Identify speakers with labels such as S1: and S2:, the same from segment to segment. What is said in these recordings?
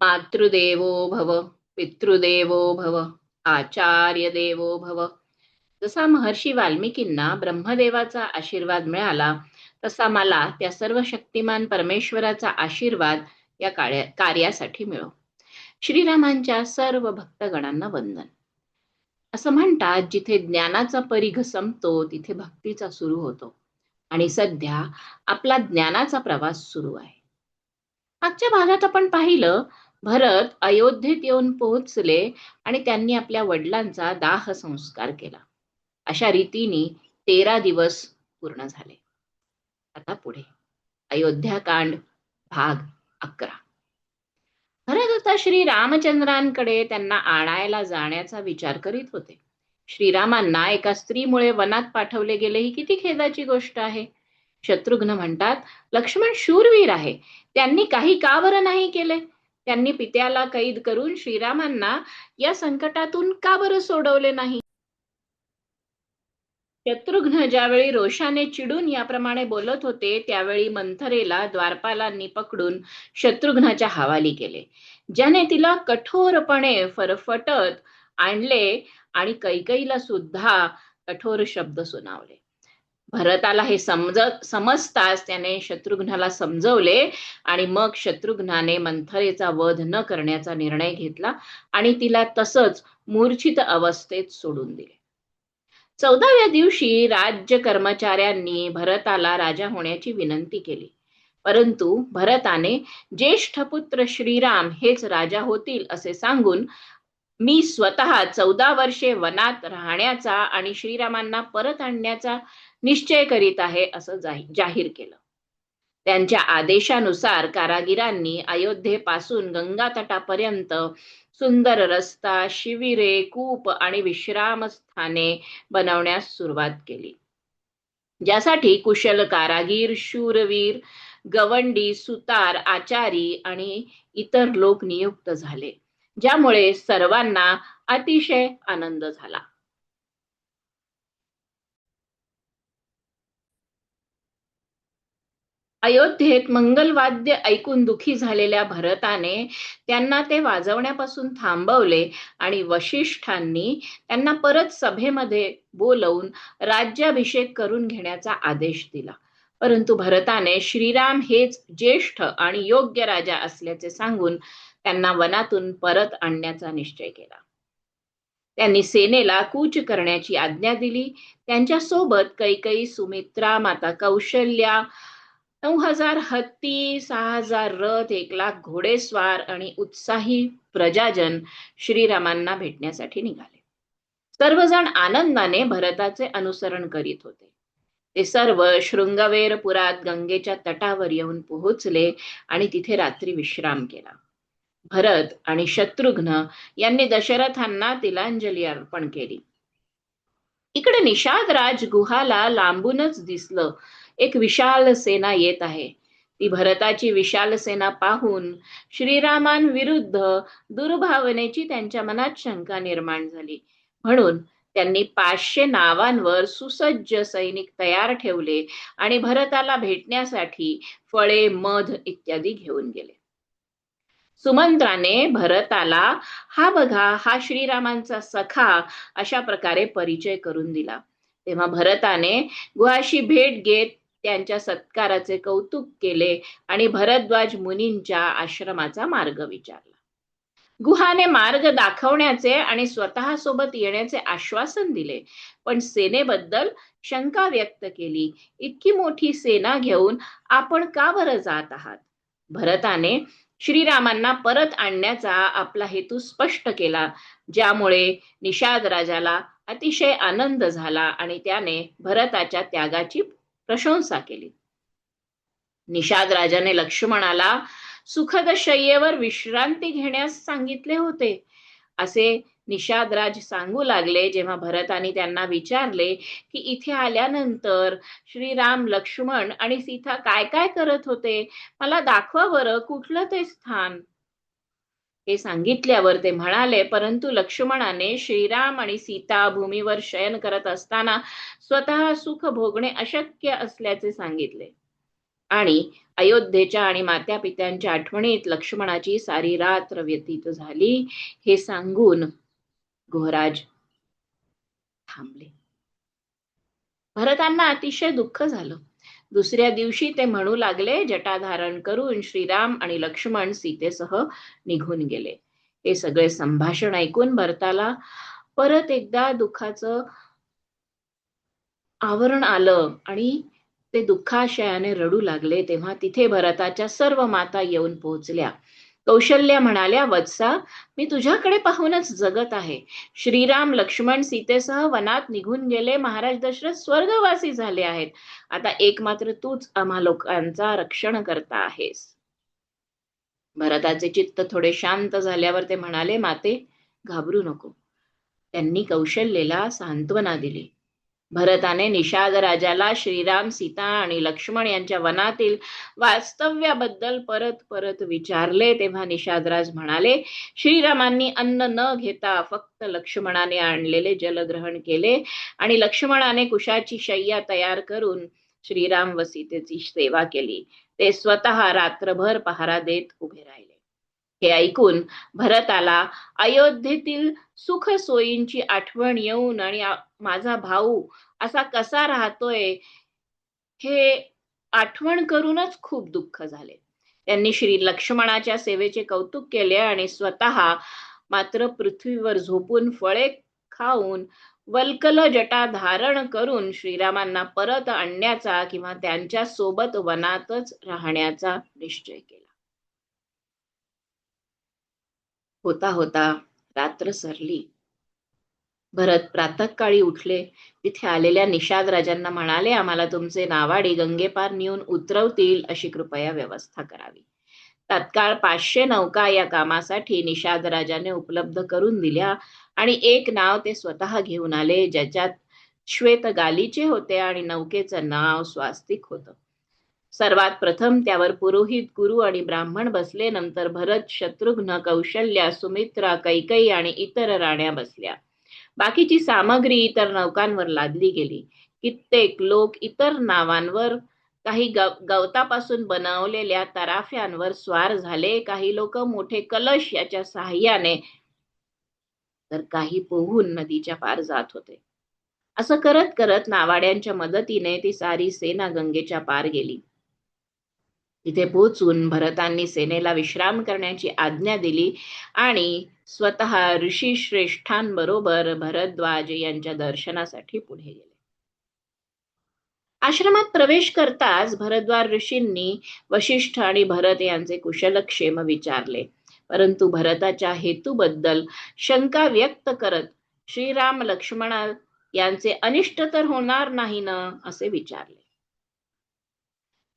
S1: मातृदेवो भव पितृदेवो भव आचार्य देवो भव. जसा महर्षी वाल्मिकींना ब्रह्मदेवाचा आशीर्वाद मिळाला तसा मला त्या सर्व शक्तिमान परमेश्वराचा आशीर्वाद या कार्यासाठी मिळो. श्रीरामांच्या सर्व भक्तगणांना वंदन. असं म्हणतात जिथे ज्ञानाचा परिघ संपतो तिथे भक्तीचा सुरू होतो. आणि सध्या आपला ज्ञानाचा प्रवास सुरू आहे. मागच्या भागात आपण पाहिलं भरत अयोध्येत येऊन पोहोचले आणि त्यांनी आपल्या वडिलांचा दाह संस्कार केला. अशा रीतीने तेरा दिवस पूर्ण झाले. आता पुढे. अयोध्याकांड भाग अकरा. भरत आता श्री रामचंद्रांकडे त्यांना आणायला जाण्याचा विचार करीत होते. श्रीरामांना एका स्त्रीमुळे वनात पाठवले गेले ही किती खेदाची गोष्ट आहे? शत्रुघ्न म्हणतात लक्ष्मण शूरवीर आहे. त्यांनी काही का बरं नाही केले? त्यांनी पित्याला कैद करून श्रीरामांना या संकटातून का बरं सोडवले नाही? शत्रुघ्न ज्यावेळी रोषाने चिडून याप्रमाणे बोलत होते त्यावेळी मंथरेला द्वारपालांनी पकडून शत्रुघ्नाच्या हवाली केले. ज्याने तिला कठोरपणे फरफटत आणले आणि कैकईला सुद्धा कठोर शब्द सुनावले. भरताला हे समजत समजताच त्याने शत्रुघ्नाला समजवले आणि मग शत्रुघ्नाने मंथरेचा वध न करण्याचा निर्णय घेतला आणि तिला तसंच मूर्छित अवस्थेत सोडून दिले. चौदाव्या दिवशी राज्य कर्मचाऱ्यांनी भरताला राजा होण्याची विनंती केली. परंतु भरताने ज्येष्ठ पुत्र श्रीराम हेच राजा होतील असे सांगून मी स्वतः चौदा वर्षे वनात राहण्याचा आणि श्रीरामांना परत आणण्याचा निश्चय करीत आहे असं जाहीर केलं. त्यांच्या आदेशानुसार कारागिरांनी अयोध्येपासून गंगा तटापर्यंत सुंदर रस्ता शिबिरे कूप आणि विश्रामस्थाने बनवण्यास सुरुवात केली. ज्यासाठी कुशल कारागीर शूरवीर गवंडी सुतार आचारी आणि इतर लोक नियुक्त झाले ज्यामुळे सर्वांना अतिशय आनंद झाला. अयोध्येत मंगलवाद्य ऐकून दुखी झालेल्या भरताने त्यांना ते वाजवण्यापासून थांबवले आणि वशिष्ठांनी त्यांना परत सभेमध्ये बोलवून राज्याभिषेक करून घेण्याचा आदेश दिला. परंतु भरताने श्रीराम हेच ज्येष्ठ आणि योग्य राजा असल्याचे सांगून त्यांना वनातून परत आणण्याचा निश्चय केला. त्यांनी सेनेला कूच करण्याची आज्ञा दिली. त्यांच्यासोबत कैकई सुमित्रा माता कौशल्या नऊ हजार हत्ती सहा हजार रथ एक लाख घोडेस्वार आणि उत्साही प्रजाजन श्रीरामांना भेटण्यासाठी निघाले. सर्वजण आनंदाने भरताचे अनुसरण करीत होते. ते सर्व शृंगवेरपुरात गंगेच्या तटावर येऊन पोहोचले आणि तिथे रात्री विश्राम केला. भरत आणि शत्रुघ्न यांनी दशरथांना तिलांजली अर्पण केली. इकडे निषाद राज गुहाला लांबूनच दिसलं. एक विशाल सेना येत आहे. ती भरताची विशाल सेना पाहून श्रीरामांविरुद्ध दुर्भावनेची त्यांच्या मनात शंका निर्माण झाली. म्हणून त्यांनी पाचशे नावांवर सुसज्ज सैनिक तयार ठेवले आणि भरताला भेटण्यासाठी फळे मध इत्यादी घेऊन गेले. सुमंत्राने भरताला हा बघा हा श्रीरामांचा सखा अशा प्रकारे परिचय करून दिला. तेव्हा भरताने गुहाशी भेट घेत त्यांच्या सत्काराचे कौतुक केले आणि भरद्वाज मुनींच्या आश्रमाचा मार्ग विचारला. गुहाने मार्ग दाखवण्याचे आणि स्वतःसोबत येण्याचे आश्वासन दिले. पण सेनेबद्दल शंका व्यक्त केली. इतकी मोठी सेना घेऊन आपण का बरं जात आहात? भरताने श्रीरामांना परत आणण्याचा आपला हेतू स्पष्ट केला. ज्यामुळे निषाद राजाला अतिशय आनंद झाला आणि त्याने भरताच्या त्यागाची प्रशंसा केली. निषाद राजाने लक्ष्मणाला सुखद शय्येवर विश्रांती घेण्यास सांगितले होते. असे निषाद राज सांगू लागले जेव्हा भरताने त्यांना विचारले की इथे आल्यानंतर श्रीराम लक्ष्मण आणि सीता काय काय करत होते? मला दाखवा बरं कुठलं ते स्थान? हे सांगितल्यावर ते म्हणाले परंतु लक्ष्मणाने श्रीराम आणि सीता भूमीवर शयन करत असताना स्वतः सुख भोगणे अशक्य असल्याचे सांगितले. आणि अयोध्येच्या आणि मात्या पित्यांच्या आठवणीत लक्ष्मणाची सारी रात्र व्यतीत झाली. हे सांगून गोहराज थांबले. भरतांना अतिशय दुःख झालं. दुसऱ्या दिवशी ते म्हणू लागले जटा धारण करून श्रीराम आणि लक्ष्मण सीतेसह निघून गेले. हे सगळे संभाषण ऐकून भरताला परत एकदा दुःखाचं आवरण आलं आणि ते दुःखाशयाने रडू लागले तेव्हा तिथे भरताच्या सर्व माता येऊन पोहोचल्या. कौशल्या म्हणाल्या वत्सा मी तुझ्याकडे पाहूनच जगत आहे. श्रीराम लक्ष्मण सीतेसह वनात निघून गेले. महाराज दशरथ स्वर्गवासी झाले आहेत. आता एक मात्र तूच आम्हा लोकांचा रक्षण करता आहेस. भरताचे चित्त थोडे शांत झाल्यावर ते म्हणाले माते घाबरू नको. त्यांनी कौशल्येला सांत्वना दिली. भरताने निषाद राजाला श्रीराम सीता आणि लक्ष्मण यांच्या वनातील वास्तव्याबद्दल परत परत विचारले. तेव्हा निषादराज म्हणाले श्रीरामांनी अन्न न घेता फक्त लक्ष्मणाने आणलेले जल ग्रहण केले आणि लक्ष्मणाने कुशाची शय्या तयार करून श्रीराम व सीतेची सेवा केली. ते स्वतः रात्रभर पहारा देत उभे राहिले. हे ऐकून भरताला अयोध्येतील सुख सोयींची आठवण येऊन आणि माझा भाऊ असा कसा राहतोय हे आठवण करूनच खूप दुःख झाले. त्यांनी श्री लक्ष्मणाच्या सेवेचे कौतुक केले आणि स्वतः मात्र पृथ्वीवर झोपून फळे खाऊन वल्कल जटा धारण करून श्रीरामांना परत आणण्याचा किंवा त्यांच्यासोबत वनातच राहण्याचा निश्चय केला. होता होता रात्र सरली. भरत प्रातःकाळी उठले. तिथे आलेल्या निषाद राजांना म्हणाले आम्हाला तुमचे नावाडी गंगेपार नेऊन उतरवतील अशी कृपया व्यवस्था करावी. तत्काळ पाचशे नौका या कामासाठी निषाद राजाने उपलब्ध करून दिल्या आणि एक नाव ते स्वतः घेऊन आले ज्याच्यात श्वेत गालीचे होते आणि नौकेचं नाव स्वास्तिक होतं. सर्वात प्रथम त्यावर पुरोहित गुरु आणि ब्राह्मण बसले नंतर भरत शत्रुघ्न कौशल्या सुमित्रा कैकई आणि इतर राण्या बसल्या. बाकीची सामग्री इतर नौकांवर लादली गेली. कित्येक लोक इतर नावांवर काही गवतापासून बनवलेल्या तराफ्यांवर स्वार झाले काही लोक मोठे कलश याच्या सहाय्याने तर काही पोहून नदीच्या पार जात होते. असं करत करत नावाड्यांच्या मदतीने ती सारी सेना गंगेच्या पार गेली. तिथे पोचून भरतांनी सेनेला विश्राम करण्याची आज्ञा दिली आणि स्वतः ऋषी श्रेष्ठांबरोबर भरद्वाज यांच्या दर्शनासाठी पुढे गेले. आश्रमात प्रवेश करताच भरद्वार ऋषींनी वशिष्ठ आणि भरत यांचे कुशलक्षेम विचारले. परंतु भरताच्या हेतूबद्दल शंका व्यक्त करत श्रीराम लक्ष्मणा यांचे अनिष्ट तर होणार नाही ना असे विचारले.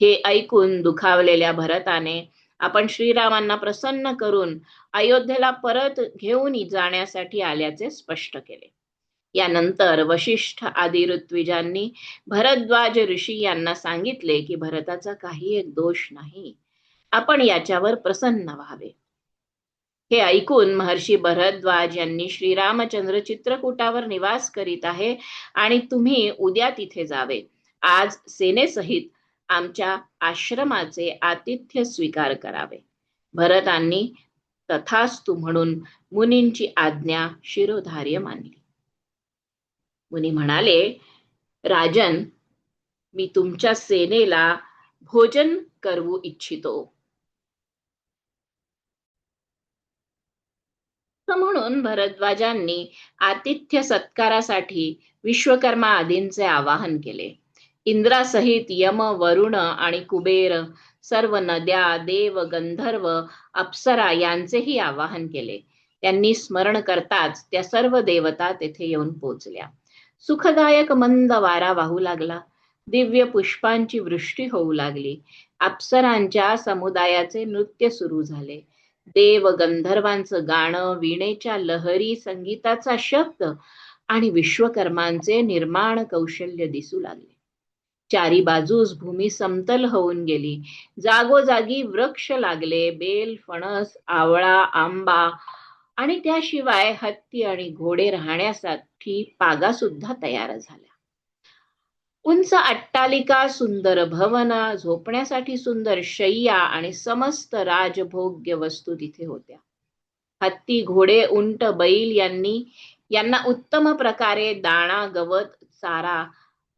S1: हे ऐकून दुखावलेल्या भरताने आपण श्रीरामांना प्रसन्न करून अयोध्येला परत घेऊन जाण्यासाठी आल्याचे स्पष्ट केले. यानंतर वशिष्ठ आदी ऋत्विजांनी भरद्वाज ऋषी यांना सांगितले की भरताचा काही एक दोष नाही. आपण याच्यावर प्रसन्न व्हावे. हे ऐकून महर्षी भरद्वाज यांनी श्रीरामचंद्र चित्रकूटावर निवास करीत आहे आणि तुम्ही उद्या तिथे जावे. आज सेनेसहित आमच्या आश्रमाचे आतिथ्य स्वीकार करावे. भरतांनी तथास्तु म्हणून मुनींची आज्ञा शिरोधार्य मानली. मुनी म्हणाले राजन मी तुमच्या सेनेला भोजन करवू इच्छितो. म्हणून भरद्वाजांनी आतिथ्य सत्कारासाठी विश्वकर्मा आदींचे आवाहन केले. इंद्रासहित यम वरुण आणि कुबेर सर्व नद्या देव गंधर्व अप्सरा यांचेही आवाहन केले. त्यांनी स्मरण करताच त्या सर्व देवता तेथे येऊन पोचल्या. सुखदायक मंद वारा वाहू लागला. दिव्य पुष्पांची वृष्टी होऊ लागली. अप्सरांच्या समुदायाचे नृत्य सुरू झाले. देव गंधर्वांचं गाणं विणेच्या लहरी संगीताचा शब्द आणि विश्वकर्मांचे निर्माण कौशल्य दिसू लागले. चारी बाजूस भूमी समतल होऊन गेली. जागोजागी वृक्ष लागले बेल फणस आवळा आंबा. आणि त्याशिवाय हत्ती आणि घोडे राहण्यासाठी पागा सुद्धा तयार झाल्या. उंच अट्टालिका सुंदर भवन झोपण्यासाठी सुंदर शय्या आणि समस्त राजभोग्य वस्तू तिथे होत्या. हत्ती घोडे उंट बैल यांनी यांना उत्तम प्रकारे दाणा गवत चारा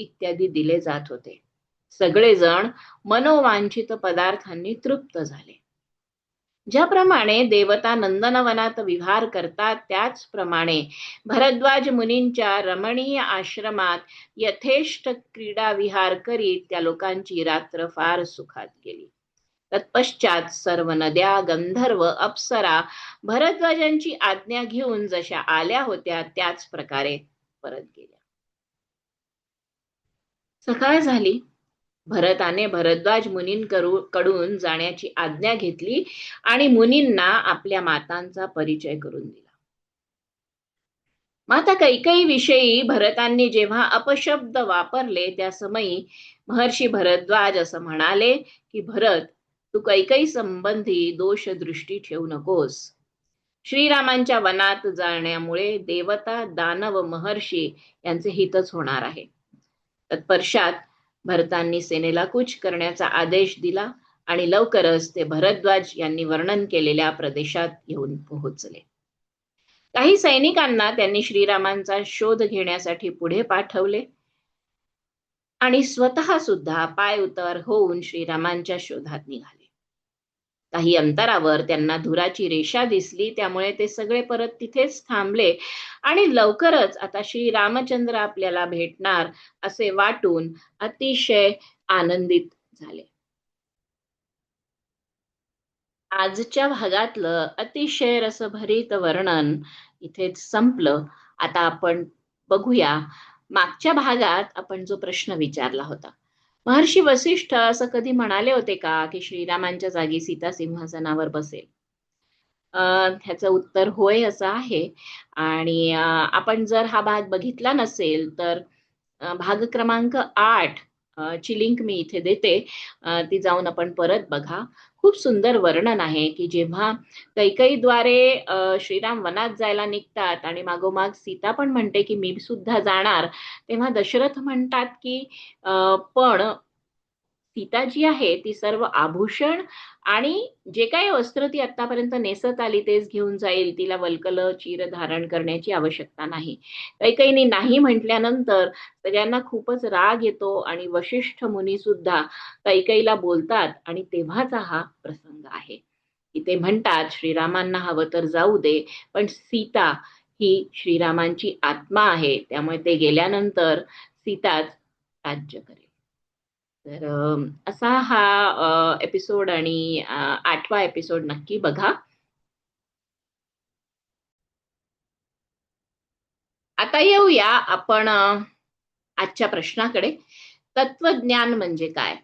S1: इत्यादी दिले जात होते. सगळेजण मनोवांछित पदार्थांनी तृप्त झाले. ज्याप्रमाणे देवता नंदनवनात विहार करतात त्याचप्रमाणे भरद्वाज मुनींच्या रमणीय आश्रमात यथेष्ट क्रीडा विहार करीत त्या लोकांची रात्र फार सुखात गेली. तत्पश्चात सर्व नद्या गंधर्व अप्सरा भरद्वाजांची आज्ञा घेऊन जशा आल्या होत्या त्याच प्रकारे परत गेल्या. सकाळ झाली. भरताने भरद्वाज मुनींकडून जाण्याची आज्ञा घेतली आणि मुनींना आपल्या मातांचा परिचय करून दिला. माता कैकई विषयी भरतांनी जेव्हा अपशब्द वापरले त्या समयी महर्षी भरद्वाज असं म्हणाले की भरत तू कैकई संबंधी दोष दृष्टी ठेवू नकोस. श्रीरामांच्या वनात जाण्यामुळे देवता दानव महर्षी यांचे हितच होणार आहे. तत्पश्चात भरतांनी सेनेला कूच करण्याचा आदेश दिला आणि लवकरच ते भरद्वाज यांनी वर्णन केलेल्या प्रदेशात येऊन पोहोचले. काही सैनिकांना त्यांनी श्रीरामांचा शोध घेण्यासाठी पुढे पाठवले आणि स्वतः सुद्धा पाय उतर होऊन श्रीरामांच्या शोधात निघाले. काही अंतरावर त्यांना धुराची रेषा दिसली त्यामुळे ते सगळे परत तिथेच थांबले. आणि लवकरच आता श्री रामचंद्र आपल्याला भेटणार असे वाटून अतिशय आनंदित झाले. आजच्या भागातलं अतिशय रसभरीत वर्णन इथेच संपलं. आता आपण बघूया. मागच्या भागात आपण जो प्रश्न विचारला होता महर्षी वसिष्ठ असं कधी म्हणाले होते का की श्रीरामांच्या जागी सीता सिंहासनावर बसेल? ह्याचं उत्तर होय असं आहे. आणि आपण जर हा भाग बघितला नसेल तर भाग क्रमांक आठ ची लिंक मी इथे देते. ती जाऊन आपण परत बघा. खूप सुंदर वर्णन आहे की जेव्हा कैकईद्वारे श्रीराम वनात जायला निघतात आणि मागोमाग सीता पण म्हणते की मी सुद्धा जाणार तेव्हा दशरथ म्हणतात की पण सीता जी आहे ती सर्व आभूषण आणि जे काही वस्त्र ती आतापर्यंत नेसत आली तेच घेऊन जाईल. तिला वल्कल चिर धारण करण्याची आवश्यकता नाही. कैकईने नाही म्हटल्यानंतर सगळ्यांना खूपच राग येतो आणि वशिष्ठ मुनी सुद्धा कैकईला बोलतात आणि तेव्हाचा हा प्रसंग आहे. इथे म्हणतात श्रीरामांना हवं तर जाऊ दे पण सीता ही श्रीरामांची आत्मा आहे. त्यामुळे ते गेल्यानंतर सीताच राज्य करेल. तर असा हा एपिसोड आणि आठवा एपिसोड नक्की बघा. आता येऊया आपण आजच्या प्रश्नाकडे. तत्वज्ञान म्हणजे काय?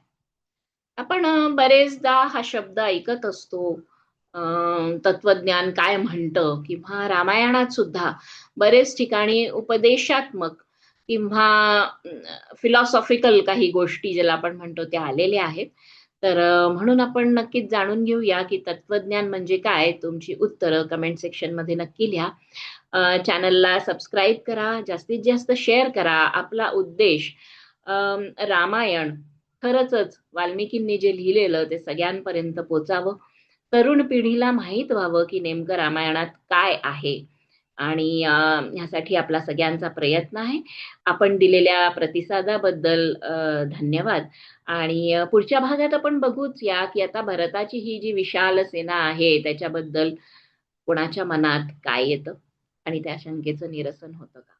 S1: आपण बरेचदा हा शब्द ऐकत असतो. तत्वज्ञान काय म्हणतं? किंवा रामायणात सुद्धा बरेच ठिकाणी उपदेशात्मक किंवा फिलॉसॉफिकल काही गोष्टी ज्याला आपण म्हणतो त्या आलेल्या आहेत. तर म्हणून आपण नक्कीच जाणून घेऊया की तत्वज्ञान म्हणजे काय? तुमची उत्तरं कमेंट सेक्शनमध्ये नक्की लिहा. चॅनलला सबस्क्राईब करा. जास्तीत जास्त शेअर करा. आपला उद्देश रामायण. खरंच वाल्मिकींनी जे लिहिलेलं ते सगळ्यांपर्यंत पोचावं. तरुण पिढीला माहीत व्हावं की नेमकं रामायणात काय आहे? आणि ह्यासाठी आपला सगळ्यांचा प्रयत्न आहे. आपण दिलेल्या प्रतिसादाबद्दल धन्यवाद. आणि पुढच्या भागात आपण बघूच या की आता भरताची ही जी विशाल सेना आहे त्याच्याबद्दल कोणाच्या मनात काय येतं? आणि त्या शंकेचं निरसन होतं का?